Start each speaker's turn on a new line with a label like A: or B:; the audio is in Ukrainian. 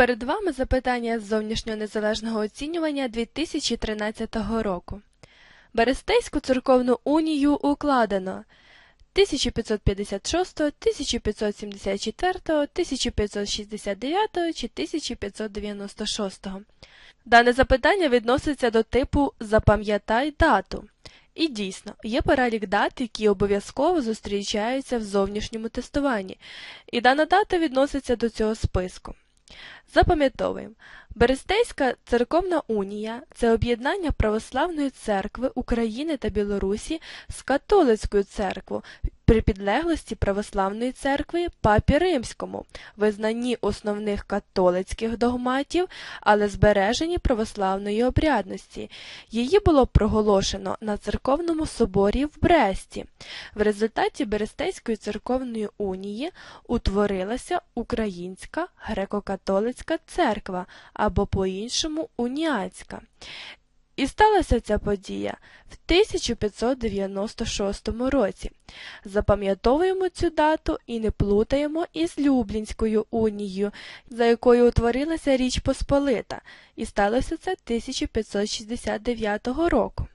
A: Перед вами запитання з зовнішнього незалежного оцінювання 2013 року. Берестейську церковну унію укладено 1556, 1574, 1569 чи 1596. Дане запитання відноситься до типу Запам'ятай дату. І дійсно, є перелік дат, які обов'язково зустрічаються в зовнішньому тестуванні, і дана дата відноситься до цього списку. Запам'ятовуємо. Берестейська церковна унія це об'єднання Православної церкви України та Білорусі з католицькою церквою при підлеглості Православної церкви Папі Римському, визнанні основних католицьких догматів, але збереженні православної обрядності. Її було проголошено на церковному соборі в Бресті. В результаті Берестейської церковної унії утворилася Українська греко-католицька церква або по-іншому уніатська. І сталася ця подія в 1596 році. Запам'ятовуємо цю дату і не плутаємо із Люблінською унією, за якою утворилася Річ Посполита, і сталося це 1569 року.